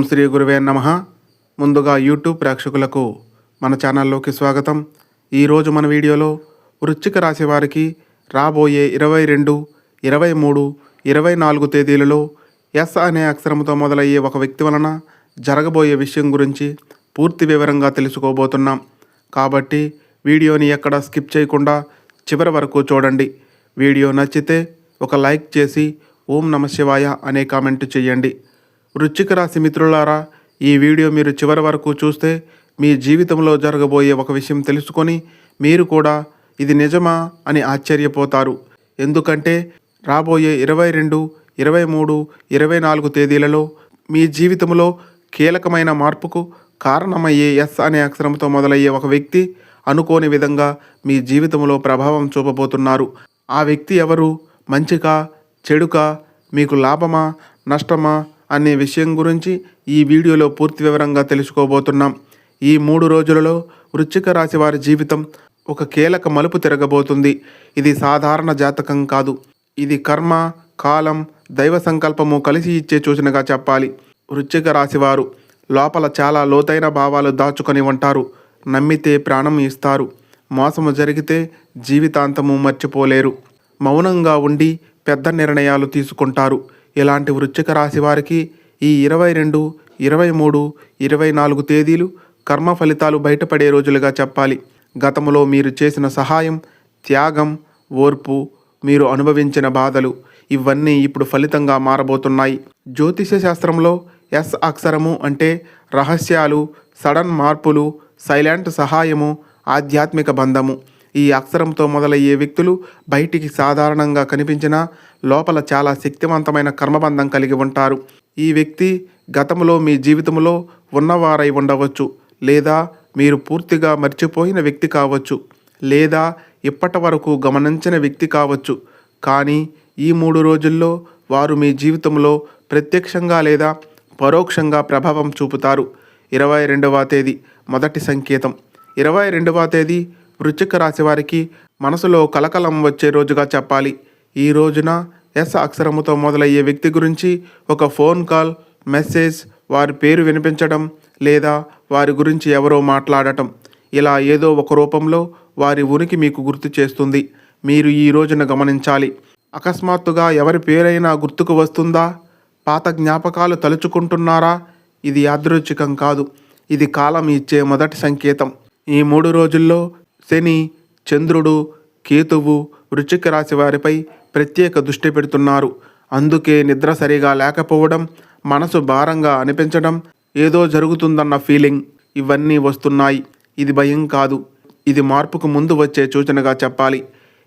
ఓం శ్రీ గురువే నమ. ముందుగా యూట్యూబ్ ప్రేక్షకులకు మన ఛానల్లోకి స్వాగతం. ఈరోజు మన వీడియోలో వృశ్చిక రాశి వారికి రాబోయే ఇరవై రెండు ఇరవై మూడు ఇరవై నాలుగు తేదీలలో ఎస్ అనే అక్షరంతో మొదలయ్యే ఒక వ్యక్తి వలన జరగబోయే విషయం గురించి పూర్తి వివరంగా తెలుసుకోబోతున్నాం. కాబట్టి వీడియోని ఎక్కడ స్కిప్ చేయకుండా చివరి వరకు చూడండి. వీడియో నచ్చితే ఒక లైక్ చేసి ఓం నమ శివాయ అనే కామెంట్ చేయండి. వృశ్చిక రాశి మిత్రులారా ఈ వీడియో మీరు చివరి వరకు చూస్తే మీ జీవితంలో జరగబోయే ఒక విషయం తెలుసుకొని మీరు కూడా ఇది నిజమా అని ఆశ్చర్యపోతారు. ఎందుకంటే రాబోయే ఇరవై రెండు ఇరవై మూడు ఇరవై నాలుగు తేదీలలో మీ జీవితంలో కీలకమైన మార్పుకు కారణమయ్యే ఎస్ అనే అక్షరంతో మొదలయ్యే ఒక వ్యక్తి అనుకోని విధంగా మీ జీవితంలో ప్రభావం చూపబోతున్నారు. ఆ వ్యక్తి ఎవరు? మంచికా? చెడుకా? మీకు లాభమా? నష్టమా? అనే విషయం గురించి ఈ వీడియోలో పూర్తి వివరంగా తెలుసుకోబోతున్నాం. ఈ మూడు రోజులలో వృశ్చిక రాశి వారి జీవితం ఒక కీలక మలుపు తిరగబోతుంది. ఇది సాధారణ జాతకం కాదు. ఇది కర్మ కాలం దైవ సంకల్పము కలిసి ఇచ్చే సూచనగా చెప్పాలి. వృశ్చిక రాశివారు లోపల చాలా లోతైన భావాలు దాచుకొని ఉంటారు. నమ్మితే ప్రాణం ఇస్తారు. మోసము జరిగితే జీవితాంతము మర్చిపోలేరు. మౌనంగా ఉండి పెద్ద నిర్ణయాలు తీసుకుంటారు. ఇలాంటి వృశ్చిక రాశి వారికి ఈ ఇరవై రెండు ఇరవై మూడు ఇరవై నాలుగు తేదీలు కర్మ ఫలితాలు బయటపడే రోజులుగా చెప్పాలి. గతంలో మీరు చేసిన సహాయం త్యాగం ఓర్పు మీరు అనుభవించిన బాధలు ఇవన్నీ ఇప్పుడు ఫలితంగా మారబోతున్నాయి. జ్యోతిష శాస్త్రంలో ఎస్ అక్షరము అంటే రహస్యాలు సడన్ మార్పులు సైలెంట్ సహాయము ఆధ్యాత్మిక బంధము. ఈ అక్షరంతో మొదలయ్యే వ్యక్తులు బయటికి సాధారణంగా కనిపించినా లోపల చాలా శక్తివంతమైన కర్మబంధం కలిగి ఉంటారు. ఈ వ్యక్తి గతంలో మీ జీవితంలో ఉన్నవారై ఉండవచ్చు లేదా మీరు పూర్తిగా మర్చిపోయిన వ్యక్తి కావచ్చు లేదా ఇప్పటి వరకు గమనించిన వ్యక్తి కావచ్చు. కానీ ఈ మూడు రోజుల్లో వారు మీ జీవితంలో ప్రత్యక్షంగా లేదా పరోక్షంగా ప్రభావం చూపుతారు. ఇరవై రెండవ తేదీ మొదటి సంకేతం. ఇరవై రెండవ తేదీ వృశ్చిక రాశి వారికి మనసులో కలకలం వచ్చే రోజుగా చెప్పాలి. ఈ రోజున ఎస్ అక్షరముతో మొదలయ్యే వ్యక్తి గురించి ఒక ఫోన్ కాల్ మెసేజ్ వారి పేరు వినిపించడం లేదా వారి గురించి ఎవరో మాట్లాడటం. ఇలా ఏదో ఒక రూపంలో వారి ఉనికి మీకు గుర్తు చేస్తుంది. మీరు ఈ రోజున గమనించాలి. అకస్మాత్తుగా ఎవరి పేరైనా గుర్తుకు వస్తుందా? పాత జ్ఞాపకాలు తలుచుకుంటున్నారా? ఇది యాదృచ్ఛికం కాదు. ఇది కాలం ఇచ్చే మొదటి సంకేతం. ఈ మూడు రోజుల్లో శని చంద్రుడు కేతువు వృశ్చిక రాశి వారిపై ప్రత్యేక దృష్టి పెడుతున్నారు. అందుకే నిద్ర సరిగా లేకపోవడం మనసు భారంగా అనిపించడం ఏదో జరుగుతుందన్న ఫీలింగ్ ఇవన్నీ వస్తున్నాయి. ఇది భయం కాదు. ఇది మార్పుకు ముందు వచ్చే సూచనగా చెప్పాలి.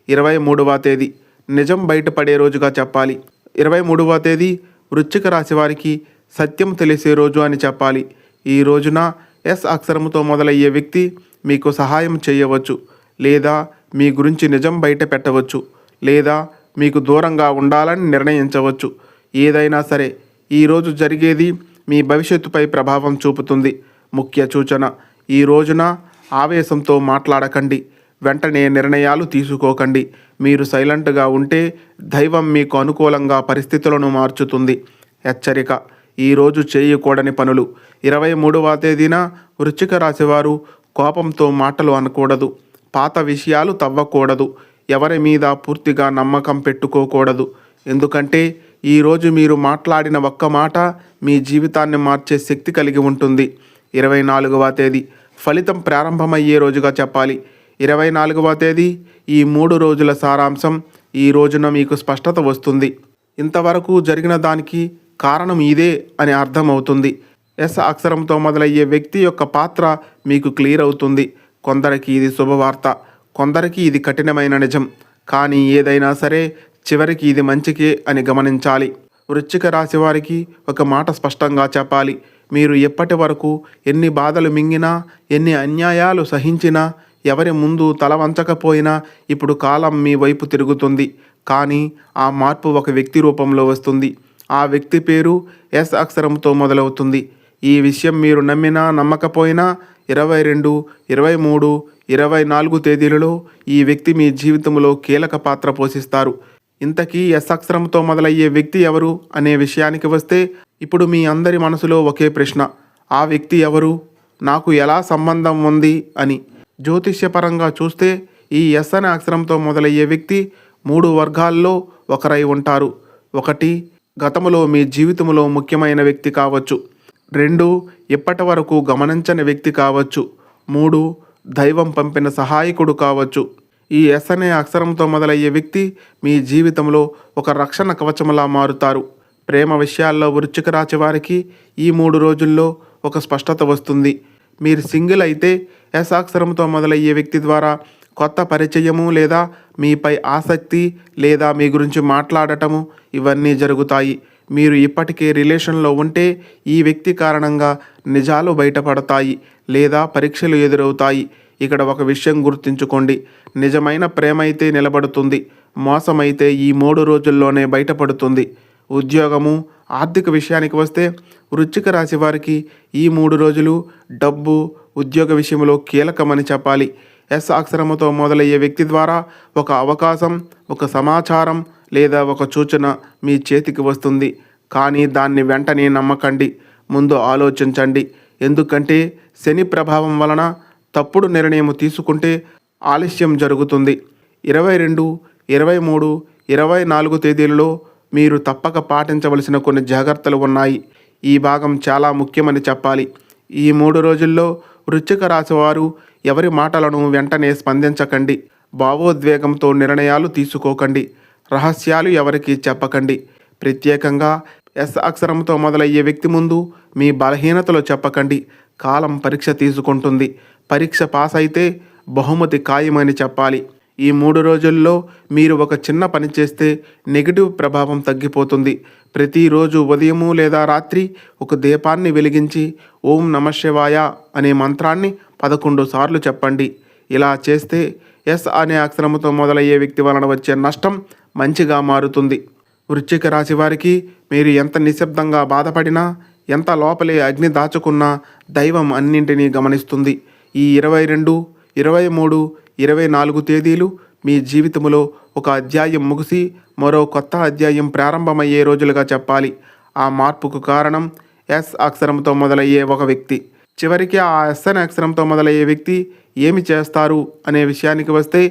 ఇరవై మూడవ తేదీ నిజం బయటపడే రోజుగా చెప్పాలి. ఇరవై మూడవ తేదీ వృశ్చిక రాశి వారికి సత్యం తెలిసే రోజు అని చెప్పాలి. ఈ రోజున ఎస్ అక్షరముతో మొదలయ్యే వ్యక్తి మీకు సహాయం చేయవచ్చు లేదా మీ గురించి నిజం బయట పెట్టవచ్చు లేదా మీకు దూరంగా ఉండాలని నిర్ణయించవచ్చు. ఏదైనా సరే ఈరోజు జరిగేది మీ భవిష్యత్తుపై ప్రభావం చూపుతుంది. ముఖ్య సూచన ఈ రోజున ఆవేశంతో మాట్లాడకండి. వెంటనే నిర్ణయాలు తీసుకోకండి. మీరు సైలెంట్గా ఉంటే దైవం మీకు అనుకూలంగా పరిస్థితులను మార్చుతుంది. హెచ్చరిక ఈరోజు చేయకూడని పనులు. ఇరవై మూడవ తేదీన వృశ్చిక రాశివారు కోపంతో మాటలు అనకూడదు. పాత విషయాలు తవ్వకూడదు. ఎవరి మీద పూర్తిగా నమ్మకం పెట్టుకోకూడదు. ఎందుకంటే ఈరోజు మీరు మాట్లాడిన ఒక్క మాట మీ జీవితాన్ని మార్చే శక్తి కలిగి ఉంటుంది. ఇరవై నాలుగవ తేదీ ఫలితం ప్రారంభమయ్యే రోజుగా చెప్పాలి. ఇరవై నాలుగవ తేదీ ఈ మూడు రోజుల సారాంశం ఈ రోజున మీకు స్పష్టత వస్తుంది. ఇంతవరకు జరిగిన దానికి కారణం ఇదే అని అర్థమవుతుంది. ఎస్ అక్షరంతో మొదలయ్యే వ్యక్తి యొక్క పాత్ర మీకు క్లియర్ అవుతుంది. కొందరికి ఇది శుభవార్త కొందరికి ఇది కఠినమైన నిజం. కానీ ఏదైనా సరే చివరికి ఇది మంచికే అని గమనించాలి. వృశ్చిక రాశి వారికి ఒక మాట స్పష్టంగా చెప్పాలి. మీరు ఎప్పటి వరకు ఎన్ని బాధలు మింగినా ఎన్ని అన్యాయాలు సహించినా ఎవరి ముందు తల వంచకపోయినా ఇప్పుడు కాలం మీ వైపు తిరుగుతుంది. కానీ ఆ మార్పు ఒక వ్యక్తి రూపంలో వస్తుంది. ఆ వ్యక్తి పేరు ఎస్ అక్షరంతో మొదలవుతుంది. ఈ విషయం మీరు నమ్మినా నమ్మకపోయినా ఇరవై రెండు ఇరవై మూడు ఇరవై నాలుగు తేదీలలో ఈ వ్యక్తి మీ జీవితంలో కీలక పాత్ర పోషిస్తారు. ఇంతకీ ఎస్ అక్షరంతో మొదలయ్యే వ్యక్తి ఎవరు అనే విషయానికి వస్తే ఇప్పుడు మీ అందరి మనసులో ఒకే ప్రశ్న. ఆ వ్యక్తి ఎవరు? నాకు ఎలా సంబంధం ఉంది అని. జ్యోతిష్యపరంగా చూస్తే ఈ ఎస్ అనే అక్షరంతో మొదలయ్యే వ్యక్తి మూడు వర్గాల్లో ఒకరై ఉంటారు. ఒకటి గతంలో మీ జీవితంలో ముఖ్యమైన వ్యక్తి కావచ్చు. రెండు ఇప్పటి వరకు గమనించని వ్యక్తి కావచ్చు. మూడు దైవం పంపిన సహాయకుడు కావచ్చు. ఈ ఎస్ అనే అక్షరంతో మొదలయ్యే వ్యక్తి మీ జీవితంలో ఒక రక్షణ కవచములా మారుతారు. ప్రేమ విషయాల్లో వృచ్చిక రాశి వారికి ఈ మూడు రోజుల్లో ఒక స్పష్టత వస్తుంది. మీరు సింగిల్ అయితే ఎస్ అక్షరంతో మొదలయ్యే వ్యక్తి ద్వారా కొత్త పరిచయము లేదా మీపై ఆసక్తి లేదా మీ గురించి మాట్లాడటము ఇవన్నీ జరుగుతాయి. మీరు ఇప్పటికే రిలేషన్లో ఉంటే ఈ వ్యక్తి కారణంగా నిజాలు బయటపడతాయి లేదా పరీక్షలు ఎదురవుతాయి. ఇక్కడ ఒక విషయం గుర్తుంచుకోండి. నిజమైన ప్రేమ అయితే నిలబడుతుంది. మోసమైతే ఈ మూడు రోజుల్లోనే బయటపడుతుంది. ఉద్యోగము ఆర్థిక విషయానికి వస్తే వృచ్చిక రాశి వారికి ఈ మూడు రోజులు డబ్బు ఉద్యోగ విషయంలో కీలకమని చెప్పాలి. ఎస్ అక్షరముతో మొదలయ్యే వ్యక్తి ద్వారా ఒక అవకాశం ఒక సమాచారం లేదా ఒక సూచన మీ చేతికి వస్తుంది కానీ దాన్ని వెంటనే నమ్మకండి. ముందు ఆలోచించండి. ఎందుకంటే శని ప్రభావం వలన తప్పుడు నిర్ణయం తీసుకుంటే ఆలస్యం జరుగుతుంది. ఇరవై రెండు ఇరవై మూడు ఇరవై నాలుగు తేదీలలో మీరు తప్పక పాటించవలసిన కొన్ని జాగ్రత్తలు ఉన్నాయి. ఈ భాగం చాలా ముఖ్యమని చెప్పాలి. ఈ మూడు రోజుల్లో వృశ్చిక రాశివారు ఎవరి మాటలను వెంటనే స్పందించకండి. భావోద్వేగంతో నిర్ణయాలు తీసుకోకండి. రహస్యాలు ఎవరికి చెప్పకండి. ప్రత్యేకంగా ఎస్ అక్షరంతో మొదలయ్యే వ్యక్తి ముందు మీ బలహీనతలు చెప్పకండి. కాలం పరీక్ష తీసుకుంటుంది. పరీక్ష పాస్ అయితే బహుమతి ఖాయమని చెప్పాలి. ఈ మూడు రోజుల్లో మీరు ఒక చిన్న పని చేస్తే నెగిటివ్ ప్రభావం తగ్గిపోతుంది. ప్రతిరోజు ఉదయము లేదా రాత్రి ఒక దీపాన్ని వెలిగించి ఓం నమ శివాయ అనే మంత్రాన్ని పదకొండు సార్లు చెప్పండి. ఇలా చేస్తే ఎస్ అనే అక్షరముతో మొదలయ్యే వ్యక్తి వలన వచ్చే నష్టం మంచిగా మారుతుంది. వృశ్చిక రాశి వారికి మీరు ఎంత నిశ్శబ్దంగా బాధపడినా ఎంత లోపలే అగ్ని దాచుకున్నా దైవం అన్నింటినీ గమనిస్తుంది. ఈ ఇరవై రెండు ఇరవై మూడు ఇరవై నాలుగు తేదీలు మీ జీవితంలో ఒక అధ్యాయం ముగిసి మరో కొత్త అధ్యాయం ప్రారంభమయ్యే రోజులుగా చెప్పాలి. ఆ మార్పుకు కారణం ఎస్ అక్షరంతో మొదలయ్యే ఒక వ్యక్తి. చివరికి ఆ ఎస్ అనే అక్షరంతో మొదలయ్యే వ్యక్తి ఏమి చేస్తారు అనే విషయానికి వస్తే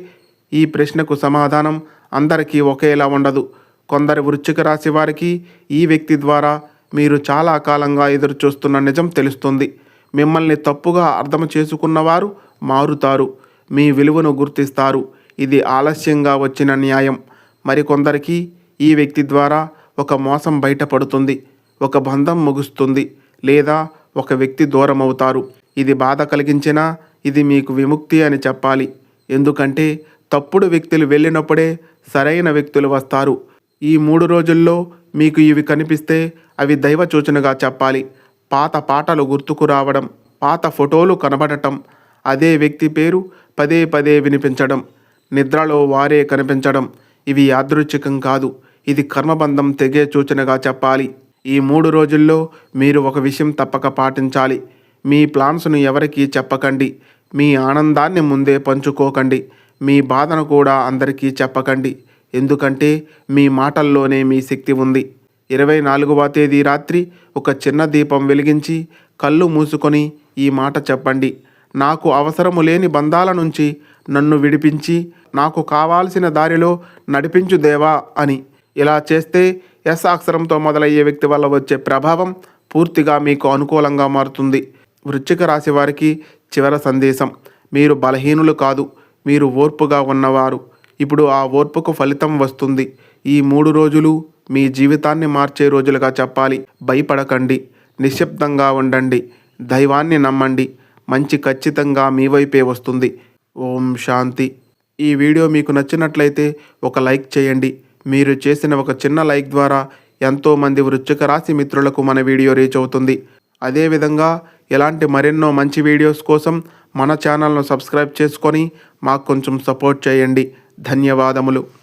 ఈ ప్రశ్నకు సమాధానం అందరికీ ఒకేలా ఉండదు. కొందరు వృశ్చిక రాశి వారికి ఈ వ్యక్తి ద్వారా మీరు చాలా కాలంగా ఎదురుచూస్తున్న నిజం తెలుస్తుంది. మిమ్మల్ని తప్పుగా అర్థం చేసుకున్నవారు మారుతారు. మీ విలువను గుర్తిస్తారు. ఇది ఆలస్యంగా వచ్చిన న్యాయం. మరికొందరికి ఈ వ్యక్తి ద్వారా ఒక మోసం బయటపడుతుంది. ఒక బంధం ముగుస్తుంది. లేదా ఒక వ్యక్తి దూరం అవుతారు ఇది బాధ కలిగించినా ఇది మీకు విముక్తి అని చెప్పాలి. ఎందుకంటే తప్పుడు వ్యక్తులు వెళ్ళినప్పుడే సరైన వ్యక్తులు వస్తారు. ఈ మూడు రోజుల్లో మీకు ఇవి కనిపిస్తే అవి దైవ సూచనగా చెప్పాలి. పాత పాటలు గుర్తుకు రావడం పాత ఫోటోలు కనబడటం అదే వ్యక్తి పేరు పదే పదే వినిపించడం నిద్రలో వారే కనిపించడం ఇవి యాదృచ్ఛికం కాదు. ఇది కర్మబంధం తెగే సూచనగా చెప్పాలి. ఈ మూడు రోజుల్లో మీరు ఒక విషయం తప్పక పాటించాలి. మీ ప్లాన్స్ను ఎవరికీ చెప్పకండి. మీ ఆనందాన్ని ముందే పంచుకోకండి. మీ బాధను కూడా అందరికీ చెప్పకండి. ఎందుకంటే మీ మాటల్లోనే మీ శక్తి ఉంది. ఇరవై నాలుగవ తేదీ రాత్రి ఒక చిన్న దీపం వెలిగించి కళ్ళు మూసుకొని ఈ మాట చెప్పండి. నాకు అవసరము లేని బంధాల నుంచి నన్ను విడిపించి నాకు కావాల్సిన దారిలో నడిపించు దేవా అని. ఇలా చేస్తే ఎస్ అక్షరంతో మొదలయ్యే వ్యక్తి వల్ల వచ్చే ప్రభావం పూర్తిగా మీకు అనుకూలంగా మారుతుంది. వృశ్చిక రాశి వారికి చివర సందేశం. మీరు బలహీనులు కాదు మీరు ఓర్పుగా ఉన్నవారు. ఇప్పుడు ఆ ఓర్పుకు ఫలితం వస్తుంది. ఈ మూడు రోజులు మీ జీవితాన్ని మార్చే రోజులుగా చెప్పాలి. భయపడకండి. నిశ్శబ్దంగా ఉండండి. దైవాన్ని నమ్మండి. మంచి ఖచ్చితంగా మీ వైపే వస్తుంది. ఓం శాంతి. ఈ వీడియో మీకు నచ్చినట్లయితే ఒక లైక్ చేయండి. మీరు చేసిన ఒక చిన్న లైక్ ద్వారా ఎంతోమంది వృశ్చిక రాశి మిత్రులకు మన వీడియో రీచ్ అవుతుంది. అదేవిధంగా ఇలాంటి మరెన్నో మంచి వీడియోస్ కోసం మన ఛానల్ను సబ్స్క్రైబ్ చేసుకొని మాకు కొంచెం సపోర్ట్ చేయండి. ధన్యవాదములు.